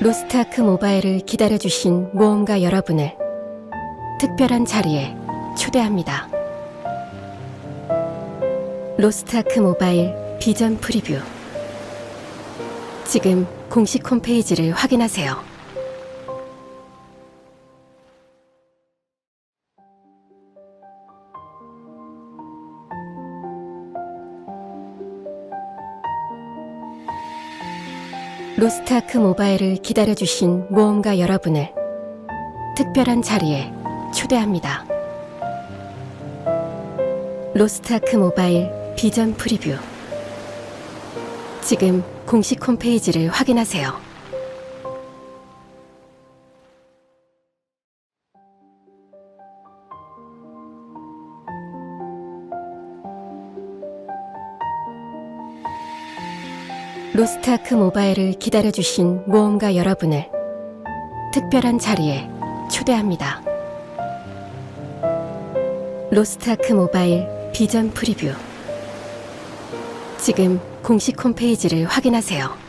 로스트아크 모바일을 기다려주신 모험가 여러분을 특별한 자리에 초대합니다. 로스트아크 모바일 비전 프리뷰 지금 공식 홈페이지를 확인하세요. 로스트아크 모바일을 기다려주신 모험가 여러분을 특별한 자리에 초대합니다. 로스트아크 모바일 비전 프리뷰 지금 공식 홈페이지를 확인하세요. 로스트아크 모바일을 기다려주신 모험가 여러분을 특별한 자리에 초대합니다. 로스트아크 모바일 비전 프리뷰 지금 공식 홈페이지를 확인하세요.